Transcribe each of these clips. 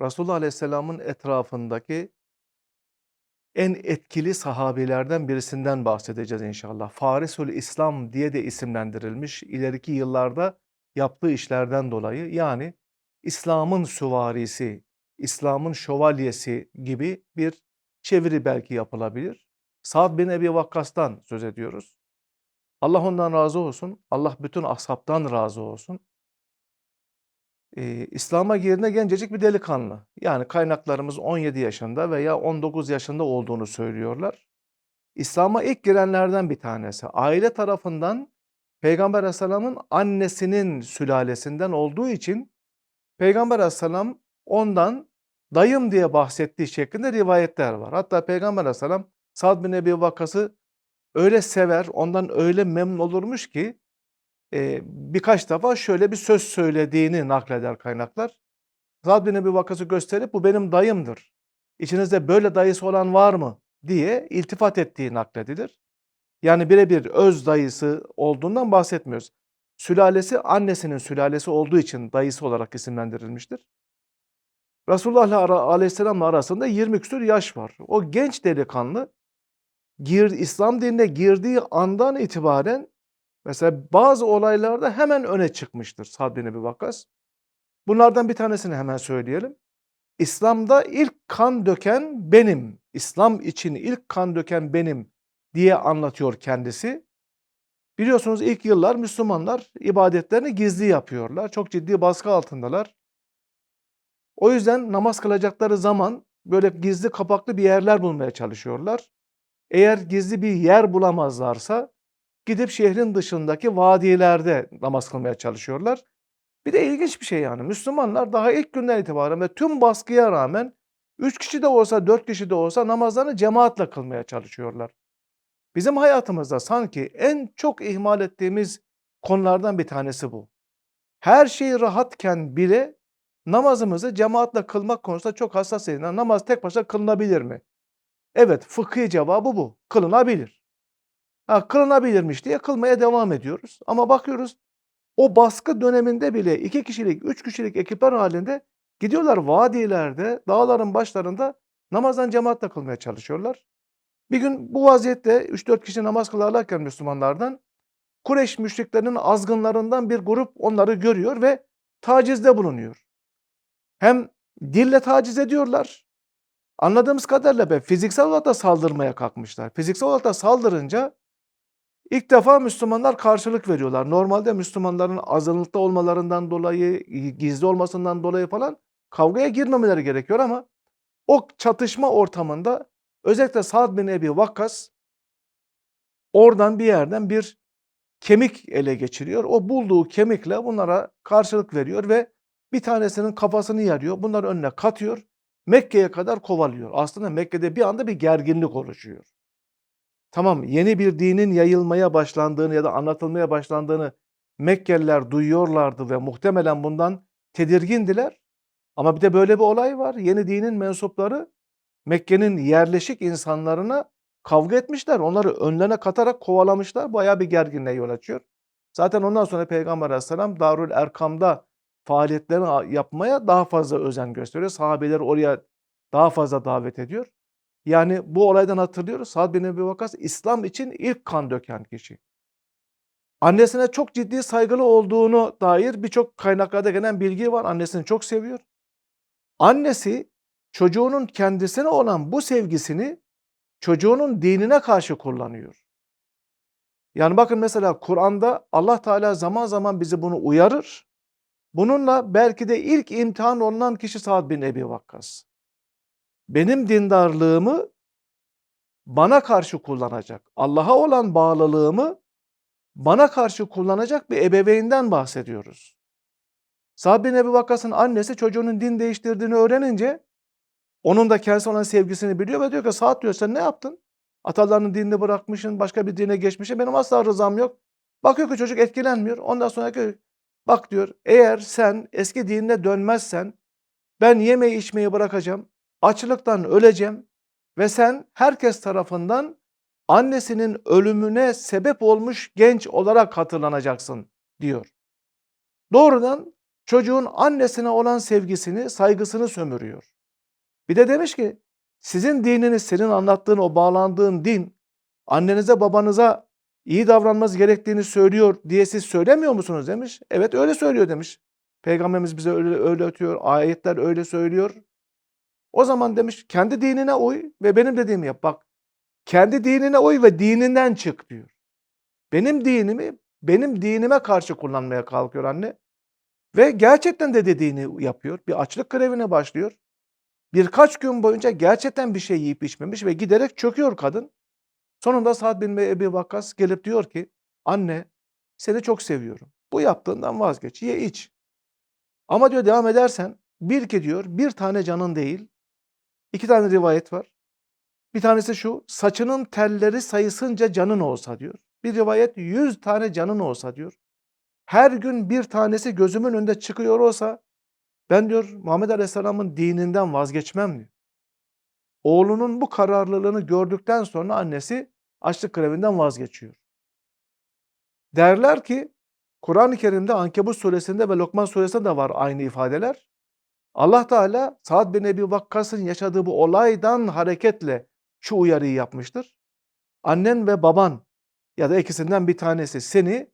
Resulullah Aleyhisselam'ın etrafındaki en etkili sahabilerden birisinden bahsedeceğiz inşallah. Farisül İslam diye de isimlendirilmiş. İleriki yıllarda yaptığı işlerden dolayı yani İslam'ın süvarisi, İslam'ın şövalyesi gibi bir çeviri belki yapılabilir. Sa'd bin Ebi Vakkas'tan söz ediyoruz. Allah ondan razı olsun. Allah bütün ashabtan razı olsun. Eee, İslam'a girdiğinde gencecik bir delikanlı. Yani kaynaklarımız 17 yaşında veya 19 yaşında olduğunu söylüyorlar. İslam'a ilk girenlerden bir tanesi. Aile tarafından Peygamber Aleyhisselam'ın annesinin sülalesinden olduğu için Peygamber Aleyhisselam ondan dayım diye bahsettiği şeklinde rivayetler var. Hatta Peygamber Aleyhisselam Sa'd bin Ebi Vakkas'ı öyle sever, ondan öyle memnun olurmuş ki eee, birkaç defa şöyle bir söz söylediğini nakleder kaynaklar. Sa'd bin Ebi Vakkas'ı gösterip bu benim dayımdır. İçinizde böyle dayısı olan var mı diye iltifat ettiği nakledilir. Yani birebir öz dayısı olduğundan bahsetmiyoruz. Sülalesi annesinin sülalesi olduğu için dayısı olarak isimlendirilmiştir. Resulullah Aleyhisselam'la arasında 20 küsur yaş var. O genç delikanlı gir, İslam dinine girdiği andan itibaren mesela bazı olaylarda hemen öne çıkmıştır Sa'd bin Ebi Vakkas. Bunlardan bir tanesini hemen söyleyelim. İslam'da ilk kan döken benim, İslam için ilk kan döken benim diye anlatıyor kendisi. Biliyorsunuz ilk yıllar Müslümanlar ibadetlerini gizli yapıyorlar. Çok ciddi baskı altındalar. O yüzden namaz kılacakları zaman böyle gizli kapaklı bir yerler bulmaya çalışıyorlar. Eğer gizli bir yer bulamazlarsa gidip şehrin dışındaki vadilerde namaz kılmaya çalışıyorlar. Bir de ilginç bir şey yani Müslümanlar daha ilk günden itibaren ve tüm baskıya rağmen 3 kişi de olsa 4 kişi de olsa namazlarını cemaatle kılmaya çalışıyorlar. Bizim hayatımızda sanki en çok ihmal ettiğimiz konulardan bir tanesi bu. Her şey rahatken bile namazımızı cemaatle kılmak konusunda çok hassasıyız. Yani namaz tek başına kılınabilir mi? Evet, fıkhi cevabı bu. Kılınabilir. Ha, kılınabilirmiş diye kılmaya devam ediyoruz. Ama bakıyoruz o baskı döneminde bile iki kişilik, üç kişilik ekipler halinde gidiyorlar vadilerde, dağların başlarında namazdan cemaatle kılmaya çalışıyorlar. Bir gün bu vaziyette 3-4 kişi namaz kılarlarken Müslümanlardan Kureyş müşriklerinin azgınlarından bir grup onları görüyor ve tacizde bulunuyor. Hem dille taciz ediyorlar. Anladığımız kadarıyla be fiziksel olarak da saldırmaya kalkmışlar. Fiziksel olarak da saldırınca ilk defa Müslümanlar karşılık veriyorlar. Normalde Müslümanların azınlıkta olmalarından dolayı, gizli olmasından dolayı falan kavgaya girmemeleri gerekiyor ama o çatışma ortamında özellikle Sa'd bin Ebi Vakkas oradan bir yerden bir kemik ele geçiriyor. O bulduğu kemikle bunlara karşılık veriyor ve bir tanesinin kafasını yarıyor. Bunları önüne katıyor. Mekke'ye kadar kovalıyor. Aslında Mekke'de bir anda bir gerginlik oluşuyor. Tamam yeni bir dinin yayılmaya başlandığını ya da anlatılmaya başlandığını Mekkeliler duyuyorlardı ve muhtemelen bundan tedirgindiler. Ama bir de böyle bir olay var. Yeni dinin mensupları Mekke'nin yerleşik insanlarına kavga etmişler. Onları önlerine katarak kovalamışlar. Bayağı bir gerginliğe yol açıyor. Zaten ondan sonra Peygamber Aleyhisselam Darül Erkam'da faaliyetlerini yapmaya daha fazla özen gösteriyor. Sahabeleri oraya daha fazla davet ediyor. Yani bu olaydan hatırlıyoruz. Sa'd bin Ebi Vakkas İslam için ilk kan döken kişi. Annesine çok ciddi saygılı olduğunu dair birçok kaynaklarda gelen bilgi var. Annesini çok seviyor. Annesi çocuğunun kendisine olan bu sevgisini çocuğunun dinine karşı kullanıyor. Yani bakın mesela Kur'an'da Allah Teala zaman zaman bizi bunu uyarır. Bununla belki de ilk imtihan olunan kişi Sa'd bin Ebi Vakkas. Benim dindarlığımı bana karşı kullanacak, Allah'a olan bağlılığımı bana karşı kullanacak bir ebeveynden bahsediyoruz. Sa'd bin Ebi Vakkas'ın annesi çocuğunun din değiştirdiğini öğrenince onun da kendisi olan sevgisini biliyor ve diyor ki Sa'd diyor sen ne yaptın? Atalarının dinini bırakmışsın, başka bir dine geçmişsin. Benim asla rızam yok. Bakıyor ki çocuk etkilenmiyor. Ondan sonra diyor bak diyor eğer sen eski dinine dönmezsen ben yemeği içmeyi bırakacağım. Açlıktan öleceğim ve sen herkes tarafından annesinin ölümüne sebep olmuş genç olarak hatırlanacaksın diyor. Doğrudan çocuğun annesine olan sevgisini, saygısını sömürüyor. Bir de demiş ki sizin dininiz, senin anlattığın o bağlandığın din annenize babanıza iyi davranmanız gerektiğini söylüyor diye siz söylemiyor musunuz demiş. Evet öyle söylüyor demiş. Peygamberimiz bize öyle, ötüyor. Ayetler öyle söylüyor. O zaman demiş kendi dinine uy ve benim dediğimi yap. Bak kendi dinine uy ve dininden çık diyor. Benim dinimi benim dinime karşı kullanmaya kalkıyor anne. Ve gerçekten de dediğini yapıyor. Bir açlık grevine başlıyor. Birkaç gün boyunca gerçekten bir şey yiyip içmemiş ve giderek çöküyor kadın. Sonunda Sa'd bin Ebi Vakkas gelip diyor ki anne seni çok seviyorum. Bu yaptığından vazgeç ye iç. Ama diyor devam edersen bir ki diyor bir tane canın değil. İki tane rivayet var. Bir tanesi şu saçının telleri sayısınca canın olsa diyor. Bir rivayet yüz tane canın olsa diyor. Her gün bir tanesi gözümün önünde çıkıyor olsa ben diyor Muhammed Aleyhisselam'ın dininden vazgeçmem diyor. Oğlunun bu kararlılığını gördükten sonra annesi açlık grevinden vazgeçiyor. Derler ki Kur'an-ı Kerim'de Ankebut suresinde ve Lokman suresinde de var aynı ifadeler. Allah Teala Sa'd bin Ebi Vakkas'ın yaşadığı bu olaydan hareketle şu uyarıyı yapmıştır. Annen ve baban ya da ikisinden bir tanesi seni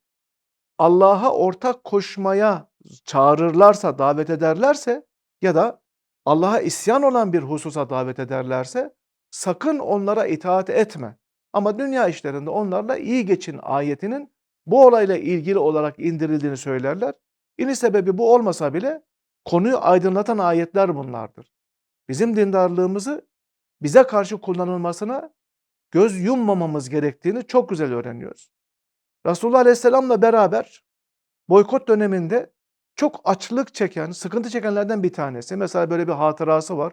Allah'a ortak koşmaya çağırırlarsa, davet ederlerse ya da Allah'a isyan olan bir hususa davet ederlerse sakın onlara itaat etme. Ama dünya işlerinde onlarla iyi geçin ayetinin bu olayla ilgili olarak indirildiğini söylerler. İni sebebi bu olmasa bile konuyu aydınlatan ayetler bunlardır. Bizim dindarlığımızı bize karşı kullanılmasına göz yummamamız gerektiğini çok güzel öğreniyoruz. Resulullah Aleyhisselam'la beraber boykot döneminde çok açlık çeken, sıkıntı çekenlerden bir tanesi. Mesela böyle bir hatırası var.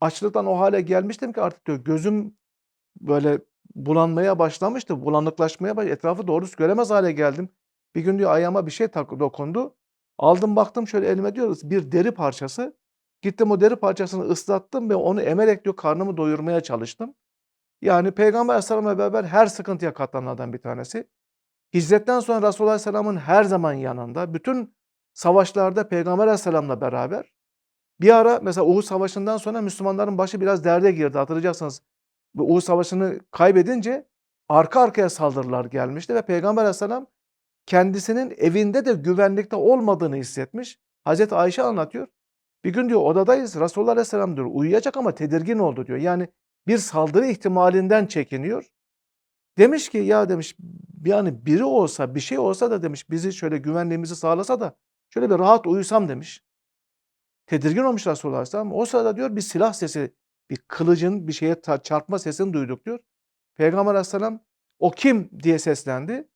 Açlıktan o hale gelmiştim ki artık diyor gözüm böyle bulanmaya başlamıştı. Bulanıklaşmaya baş etrafı doğrusu göremez hale geldim. Bir gün diyor ayağıma bir şey dokundu. Aldım baktım şöyle elime diyor bir deri parçası. Gittim o deri parçasını ıslattım ve onu emerek diyor karnımı doyurmaya çalıştım. Yani Peygamber Aleyhisselam'la beraber her sıkıntıya katlananlardan bir tanesi. Hicretten sonra Resulullah Aleyhisselam'ın her zaman yanında, bütün savaşlarda Peygamber Aleyhisselam'la beraber. Bir ara mesela Uhud Savaşı'ndan sonra Müslümanların başı biraz derde girdi hatırlayacaksınız. Uhud Savaşı'nı kaybedince arka arkaya saldırılar gelmişti ve Peygamber Aleyhisselam kendisinin evinde de güvenlikte olmadığını hissetmiş. Hazreti Ayşe anlatıyor. Bir gün diyor odadayız Resulullah Aleyhisselam diyor uyuyacak ama tedirgin oldu diyor. Yani bir saldırı ihtimalinden çekiniyor. Demiş ki ya demiş yani biri olsa bir şey olsa da demiş bizi şöyle güvenliğimizi sağlasa da şöyle bir rahat uyusam demiş. Tedirgin olmuş Resulullah Aleyhisselam. O sırada diyor bir silah sesi, bir kılıcın bir şeye çarpma sesini duyduk diyor. Peygamber Aleyhisselam o kim diye seslendi.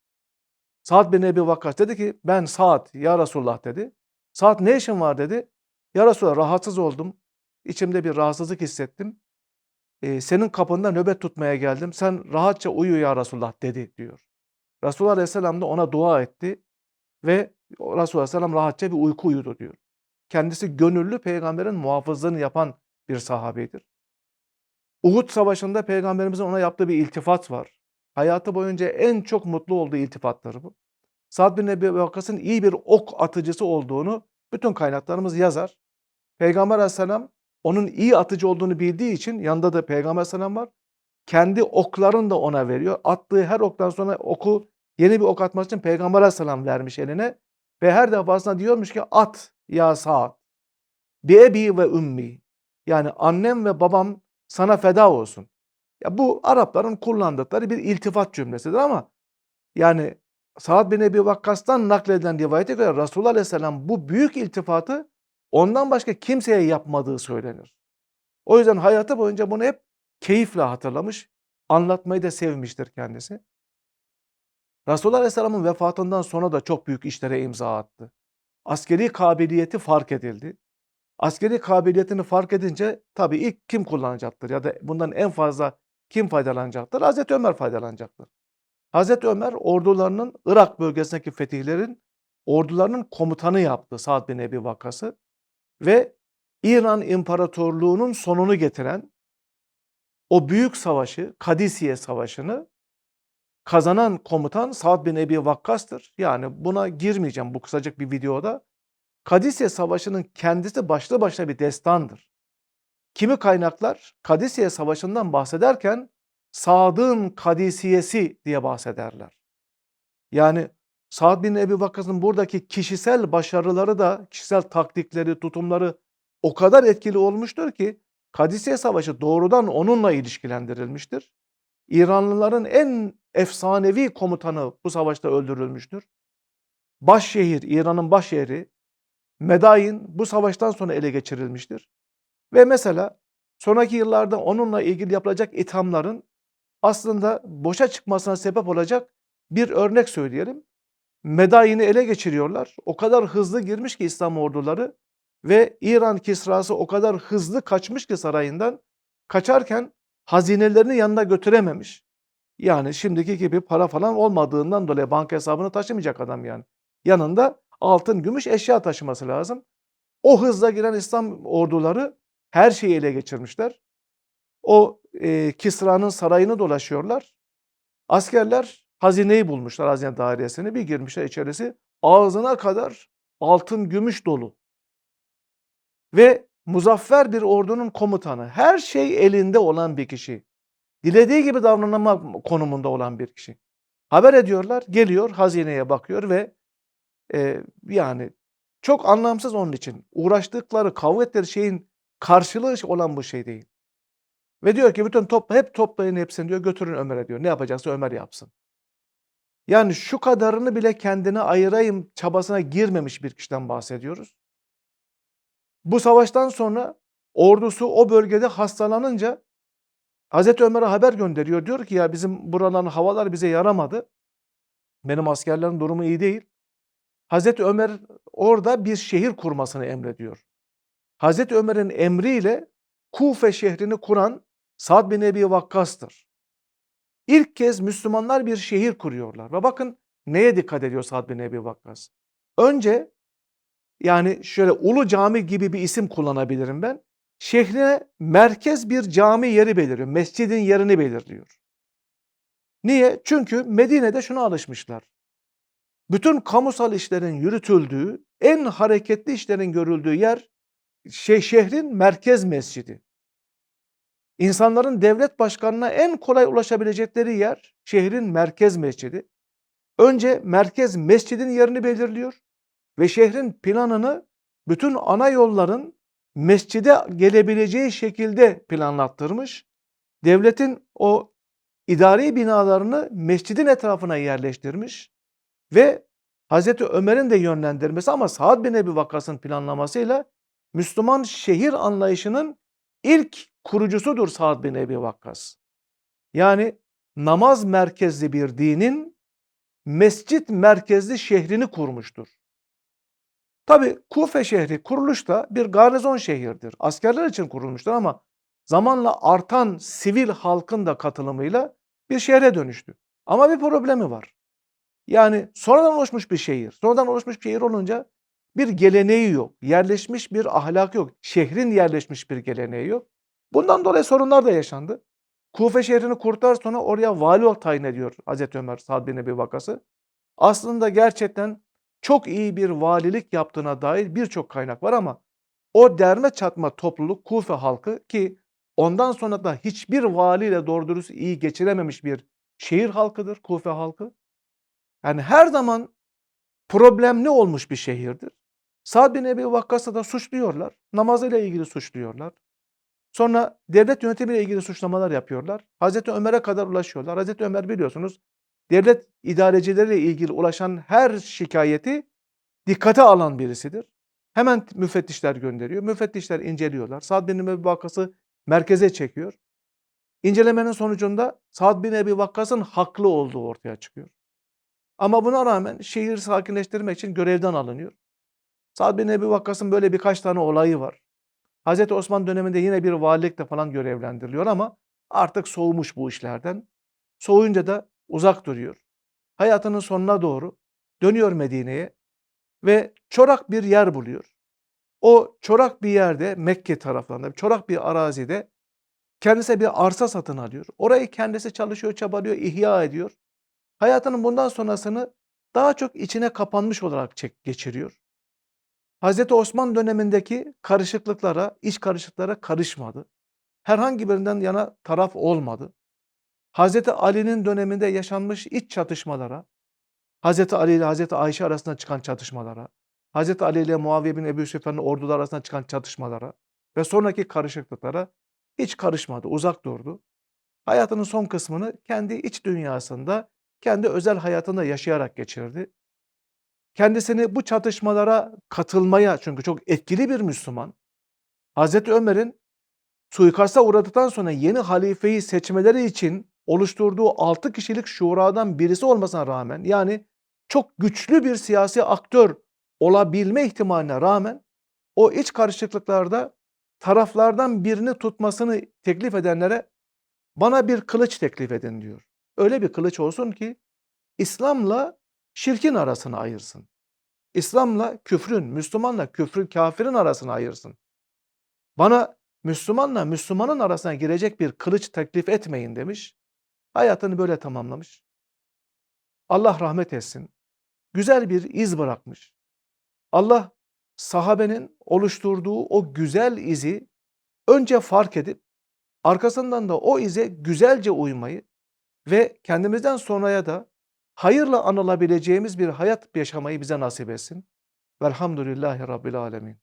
Sa'd bin Ebi Vakkas dedi ki ben Sa'd ya Resulullah dedi. Sa'd ne işin var dedi. Ya Resulullah rahatsız oldum. İçimde bir rahatsızlık hissettim. Ee, senin kapında nöbet tutmaya geldim. Sen rahatça uyu ya Resulullah dedi diyor. Resulullah Aleyhisselam da ona dua etti ve Resulullah Aleyhisselam rahatça bir uyku uyudu diyor. Kendisi gönüllü peygamberin muhafızlığını yapan bir sahabeydir. Uhud Savaşı'nda peygamberimizin ona yaptığı bir iltifat var. Hayatı boyunca en çok mutlu olduğu iltifatları bu. Sa'd bin Ebi Vakkas'ın iyi bir ok atıcısı olduğunu bütün kaynaklarımız yazar. Peygamber Aleyhisselam onun iyi atıcı olduğunu bildiği için yanında da Peygamber Aleyhisselam var. Kendi oklarını da ona veriyor. Attığı her oktan sonra oku yeni bir ok atmak için Peygamber Aleyhisselam vermiş eline. Ve her defasında diyormuş ki at ya Sa'd. Bi ebi ve ümmi. Yani annem ve babam sana feda olsun. Ya bu Arapların kullandıkları bir iltifat cümlesidir ama yani Sa'd bin Ebi Vakkas'tan nakledilen rivayete göre Resulullah Aleyhisselam bu büyük iltifatı ondan başka kimseye yapmadığı söylenir. O yüzden hayatı boyunca bunu hep keyifle hatırlamış, anlatmayı da sevmiştir kendisi. Resulullah Aleyhisselam'ın vefatından sonra da çok büyük işlere imza attı. Askeri kabiliyeti fark edildi. Askeri kabiliyetini fark edince tabii ilk kim kullanacaktır ya da bundan en fazla kim faydalanacaktır? Hazreti Ömer faydalanacaktır. Hazreti Ömer ordularının Irak bölgesindeki fetihlerin ordularının komutanı yaptı Sa'd bin Ebi Vakkas'ı ve İran İmparatorluğu'nun sonunu getiren o büyük savaşı, Kadisiye Savaşı'nı kazanan komutan Sa'd bin Ebi Vakkas'tır. Yani buna girmeyeceğim bu kısacık bir videoda. Kadisiye Savaşı'nın kendisi başlı başına bir destandır. Kimi kaynaklar Kadisiye Savaşı'ndan bahsederken Sad'ın Kadisiyesi diye bahsederler. Yani Sa'd bin Ebi Vakkas'ın buradaki kişisel başarıları da, kişisel taktikleri, tutumları o kadar etkili olmuştur ki Kadisiye Savaşı doğrudan onunla ilişkilendirilmiştir. İranlıların en efsanevi komutanı bu savaşta öldürülmüştür. Başşehir, İran'ın başşehri Medain bu savaştan sonra ele geçirilmiştir. Ve mesela sonraki yıllarda onunla ilgili yapılacak ithamların aslında boşa çıkmasına sebep olacak bir örnek söyleyelim. Medain'i ele geçiriyorlar. O kadar hızlı girmiş ki İslam orduları ve İran Kisrası o kadar hızlı kaçmış ki sarayından kaçarken hazinelerini yanına götürememiş. Yani şimdiki gibi para falan olmadığından dolayı banka hesabını taşımayacak adam yani. Yanında altın, gümüş eşya taşıması lazım. O hızla giren İslam orduları her şeyi ele geçirmişler. O e, Kisra'nın sarayını dolaşıyorlar. Askerler hazineyi bulmuşlar, hazine dairesini. Bir girmişler içerisi ağzına kadar altın, gümüş dolu. Ve muzaffer bir ordunun komutanı, her şey elinde olan bir kişi. Dilediği gibi davranma konumunda olan bir kişi. Haber ediyorlar, geliyor, hazineye bakıyor ve e, yani çok anlamsız onun için. Uğraştıkları, kavga ettikleri şeyin karşılığı olan bu şey değil. Ve diyor ki bütün topla, hep toplayın hepsini diyor götürün Ömer'e diyor. Ne yapacaksa Ömer yapsın. Yani şu kadarını bile kendine ayırayım çabasına girmemiş bir kişiden bahsediyoruz. Bu savaştan sonra ordusu o bölgede hastalanınca Hazreti Ömer'e haber gönderiyor. Diyor ki ya bizim buraların havalar bize yaramadı. Benim askerlerin durumu iyi değil. Hazreti Ömer orada bir şehir kurmasını emrediyor. Hazreti Ömer'in emriyle Kufe şehrini kuran Sad bin Ebi Vakkas'tır. İlk kez Müslümanlar bir şehir kuruyorlar. Ve bakın neye dikkat ediyor Sad bin Ebi Vakkas? Önce yani şöyle Ulu Cami gibi bir isim kullanabilirim ben. Şehrine merkez bir cami yeri belirliyor. Mescidin yerini belirliyor. Niye? Çünkü Medine'de şuna alışmışlar. Bütün kamusal işlerin yürütüldüğü, en hareketli işlerin görüldüğü yer şey şehrin merkez mescidi. İnsanların devlet başkanına en kolay ulaşabilecekleri yer şehrin merkez mescidi. Önce merkez mescidin yerini belirliyor ve şehrin planını bütün ana yolların mescide gelebileceği şekilde planlattırmış. Devletin o idari binalarını mescidin etrafına yerleştirmiş ve Hazreti Ömer'in de yönlendirmesi ama Sa'd bin Ebi Vakkas'ın planlamasıyla Müslüman şehir anlayışının ilk kurucusudur Sa'd bin Ebi Vakkas. Yani namaz merkezli bir dinin mescit merkezli şehrini kurmuştur. Tabi Kufe şehri kuruluşta bir garnizon şehirdir. Askerler için kurulmuştur ama zamanla artan sivil halkın da katılımıyla bir şehre dönüştü. Ama bir problemi var. Yani sonradan oluşmuş bir şehir. Sonradan oluşmuş bir şehir olunca bir geleneği yok. Yerleşmiş bir ahlak yok. Şehrin yerleşmiş bir geleneği yok. Bundan dolayı sorunlar da yaşandı. Kufe şehrini kurtar sonra oraya vali tayin ediyor Hazreti Ömer Sa'd bin Ebi Vakası. Aslında gerçekten çok iyi bir valilik yaptığına dair birçok kaynak var ama o derme çatma topluluk Kufe halkı ki ondan sonra da hiçbir valiyle doğru dürüst iyi geçirememiş bir şehir halkıdır Kufe halkı. Yani her zaman problemli olmuş bir şehirdir. Sa'd bin Ebi Vakkas'ı da suçluyorlar. Namazıyla ilgili suçluyorlar. Sonra devlet yönetimiyle ilgili suçlamalar yapıyorlar. Hazreti Ömer'e kadar ulaşıyorlar. Hazreti Ömer biliyorsunuz devlet idarecileriyle ilgili ulaşan her şikayeti dikkate alan birisidir. Hemen müfettişler gönderiyor. Müfettişler inceliyorlar. Sa'd bin Ebi Vakkas'ı merkeze çekiyor. İncelemenin sonucunda Sa'd bin Ebi Vakkas'ın haklı olduğu ortaya çıkıyor. Ama buna rağmen şehir sakinleştirmek için görevden alınıyor. Sa'd bin Ebi Vakkas'ın böyle birkaç tane olayı var. Hazreti Osman döneminde yine bir valilikle falan görevlendiriliyor ama artık soğumuş bu işlerden. Soğuyunca da uzak duruyor. Hayatının sonuna doğru dönüyor Medine'ye ve çorak bir yer buluyor. O çorak bir yerde Mekke taraflarında, çorak bir arazide kendisi bir arsa satın alıyor. Orayı kendisi çalışıyor, çabalıyor, ihya ediyor. Hayatının bundan sonrasını daha çok içine kapanmış olarak geçiriyor. Hazreti Osman dönemindeki karışıklıklara, iç karışıklara karışmadı. Herhangi birinden yana taraf olmadı. Hazreti Ali'nin döneminde yaşanmış iç çatışmalara, Hazreti Ali ile Hazreti Ayşe arasında çıkan çatışmalara, Hazreti Ali ile Muaviye bin Ebu Süfyan'ın ordular arasında çıkan çatışmalara ve sonraki karışıklıklara hiç karışmadı, uzak durdu. Hayatının son kısmını kendi iç dünyasında, kendi özel hayatında yaşayarak geçirdi. Kendisini bu çatışmalara katılmaya çünkü çok etkili bir Müslüman. Hazreti Ömer'in suikasta uğradıktan sonra yeni halifeyi seçmeleri için oluşturduğu 6 kişilik şuradan birisi olmasına rağmen yani çok güçlü bir siyasi aktör olabilme ihtimaline rağmen o iç karışıklıklarda taraflardan birini tutmasını teklif edenlere bana bir kılıç teklif edin diyor. Öyle bir kılıç olsun ki İslam'la şirkin arasını ayırsın. İslam'la küfrün, Müslümanla küfrün, kafirin arasını ayırsın. Bana Müslümanla Müslümanın arasına girecek bir kılıç teklif etmeyin demiş. Hayatını böyle tamamlamış. Allah rahmet etsin. Güzel bir iz bırakmış. Allah sahabenin oluşturduğu o güzel izi önce fark edip arkasından da o ize güzelce uymayı ve kendimizden sonraya da hayırla anılabileceğimiz bir hayat yaşamayı bize nasip etsin. Velhamdülillahi Rabbil Alemin.